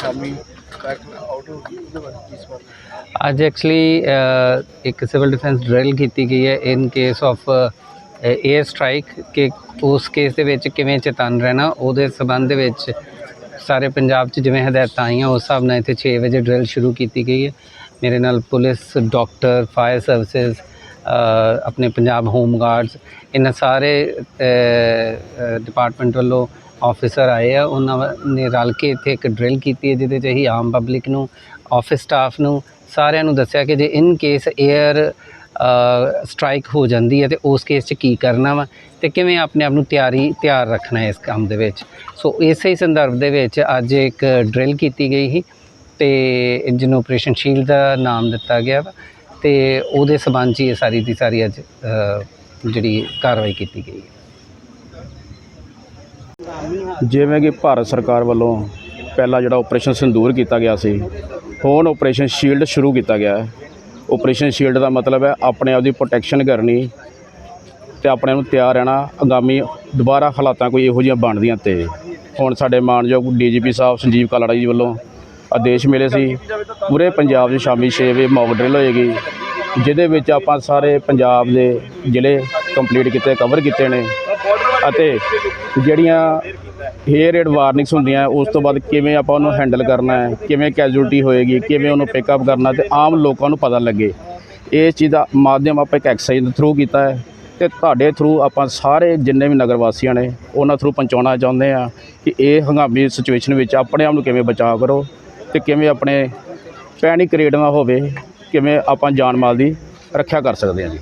ਸ਼ਾਮੀ back out ਹੋ ਗਈ ਉਹਦੇ ਬਾਰੇ ਕੀ ਸਵਾਲ ਅੱਜ ਐਕਚੁਅਲੀ ਇੱਕ ਸਿਵਲ ਡਿਫੈਂਸ ਡਰਿਲ ਕੀਤੀ ਗਈ ਹੈ in case of air strike ਕਿ ਉਸ ਕੇਸ ਦੇ ਵਿੱਚ ਕਿਵੇਂ ਚੇਤਨ ਰਹਿਣਾ, ਉਹਦੇ ਸਬੰਧ ਦੇ ਵਿੱਚ ਸਾਰੇ ਪੰਜਾਬ 'ਚ ਜਿਵੇਂ ਹਦਾਇਤਾਂ ਆਈਆਂ, ਉਸ ਹਿਸਾਬ ਨਾਲ ਇੱਥੇ 6 ਵਜੇ ਡਰਿਲ ਸ਼ੁਰੂ ਕੀਤੀ ਗਈ ਹੈ। ਮੇਰੇ ਨਾਲ ਪੁਲਿਸ ਡਾਕਟਰ ਫਾਇਰ ਸਰਵਿਸਿਜ਼ ਆਪਣੇ ਪੰਜਾਬ ਹੋਮ ਗਾਰਡਸ ਇਹਨਾਂ ਸਾਰੇ ਡਿਪਾਰਟਮੈਂਟ ਵੱਲੋਂ ਆਫੀਸਰ ਆਏ ਆ, ਉਹਨਾਂ ਵ- ਨੇ ਰਲ ਕੇ ਇੱਥੇ ਇੱਕ ਡਰਿਲ ਕੀਤੀ ਹੈ, ਜਿਹਦੇ 'ਚ ਅਸੀਂ ਆਮ ਪਬਲਿਕ ਨੂੰ ਆਫਿਸ ਸਟਾਫ ਨੂੰ ਸਾਰਿਆਂ ਨੂੰ ਦੱਸਿਆ ਕਿ ਜੇ ਇਨ ਕੇਸ 에ਅਰ ਸਟ੍ਰਾਈਕ ਹੋ ਜਾਂਦੀ ਹੈ ਤੇ ਉਸ ਕੇਸ 'ਚ ਕੀ ਕਰਨਾ ਵਾ ਤੇ ਕਿਵੇਂ ਆਪਣੇ ਆਪ ਨੂੰ ਤਿਆਰੀ, ਤਿਆਰ ਰੱਖਣਾ ਹੈ ਇਸ ਕੰਮ ਦੇ ਵਿੱਚ। ਸੋ ਇਸੇ ਹੀ ਸੰਦਰਭ ਦੇ ਵਿੱਚ ਅੱਜ ਇੱਕ ਡਰਿਲ ਕੀਤੀ ਗਈ ਸੀ ਤੇ ਜਿਹਨੂੰ ਆਪਰੇਸ਼ਨ ਸ਼ੀਲਡ ਦਾ ਨਾਮ ਦਿੱਤਾ ਗਿਆ ਵਾ ਤੇ ਉਹਦੇ ਸਬੰਧ 'ਚ ਹੀ ਇਹ ਸਾਰੀ ਦੀ ਸਾਰੀ ਅੱਜ ਜਿਹੜੀ ਕਾਰਵਾਈ ਕੀਤੀ ਗਈ ਹੈ। ਜਿਵੇਂ ਕਿ ਭਾਰਤ ਸਰਕਾਰ ਵੱਲੋਂ ਪਹਿਲਾ ਜਿਹੜਾ ਆਪਰੇਸ਼ਨ ਸਿੰਦੂਰ ਕੀਤਾ ਗਿਆ ਸੀ, ਹੁਣ ਆਪਰੇਸ਼ਨ ਸ਼ੀਲਡ ਸ਼ੁਰੂ ਕੀਤਾ ਗਿਆ ਹੈ। ਆਪਰੇਸ਼ਨ ਸ਼ੀਲਡ ਦਾ ਮਤਲਬ ਹੈ ਆਪਣੇ ਆਪ ਦੀ ਪ੍ਰੋਟੈਕਸ਼ਨ ਕਰਨੀ ਤੇ ਆਪਣੇ ਨੂੰ ਤਿਆਰ ਰਹਿਣਾ। ਆਗਾਮੀ ਦੁਬਾਰਾ ਹਾਲਾਤਾਂ ਕੋਈ ਇਹੋ ਜਿਹੀਆਂ ਬਣਦੀਆਂ ਤੇ ਹੁਣ ਸਾਡੇ ਮਾਨਯੋਗ ਡੀਜੀਪੀ ਸਾਹਿਬ ਸੰਜੀਵ ਕਾਲੜਾ ਜੀ ਵੱਲੋਂ ਆਦੇਸ਼ ਮਿਲੇ ਸੀ। ਪੂਰੇ ਪੰਜਾਬ 'ਚ ਸ਼ਾਮੀ 6 ਵਜੇ ਮੌਕ ਡਰਿਲ ਹੋਏਗੀ, ਜਿਹਦੇ ਵਿੱਚ ਆਪਾਂ ਸਾਰੇ ਪੰਜਾਬ ਦੇ ਜ਼ਿਲ੍ਹੇ ਕੰਪਲੀਟ ਕੀਤੇ ਕਵਰ ਕੀਤੇ ਨੇ। ਅਤੇ ਜਿਹੜੀਆਂ ਹੇਅਰ ਰੇਡ ਵਾਰਨਿੰਗਸ ਹੁੰਦੀਆਂ, ਉਸ ਤੋਂ ਬਾਅਦ ਕਿਵੇਂ ਆਪਾਂ ਉਹਨੂੰ ਹੈਂਡਲ ਕਰਨਾ ਹੈ, ਕਿਵੇਂ ਕੈਜੂਅਲਟੀ ਹੋਏਗੀ, ਕਿਵੇਂ ਉਹਨੂੰ ਪਿਕਅਪ ਕਰਨਾ, ਤੇ ਆਮ ਲੋਕਾਂ ਨੂੰ ਪਤਾ ਲੱਗੇ। ਇਸ ਚੀਜ਼ ਦਾ ਮਾਧਿਅਮ ਆਪਾਂ ਇੱਕ ਐਕਸਰਸਾਈਜ਼ ਦੇ ਥਰੂ ਕੀਤਾ ਹੈ, ਤੇ ਤੁਹਾਡੇ ਥਰੂ ਆਪਾਂ ਸਾਰੇ ਜਿੰਨੇ ਵੀ ਨਗਰ ਵਾਸੀਆਂ ਨੇ, ਉਹਨਾਂ ਥਰੂ ਪਹੁੰਚਾਉਣਾ ਚਾਹੁੰਦੇ ਆ ਕਿ ਇਹ ਹੰਗਾਮੀ ਸਿਚੁਏਸ਼ਨ ਵਿੱਚ ਆਪਣੇ ਆਪ ਨੂੰ ਕਿਵੇਂ ਬਚਾਅ ਕਰੋ, ਤੇ ਕਿਵੇਂ ਆਪਣੇ ਪੈਨਿਕ ਕ੍ਰੀਏਟ ਨਾ ਹੋਵੇ, ਕਿਵੇਂ ਆਪਾਂ ਜਾਨ ਮਾਲ ਦੀ ਰੱਖਿਆ ਕਰ ਸਕਦੇ ਹਾਂ ਜੀ।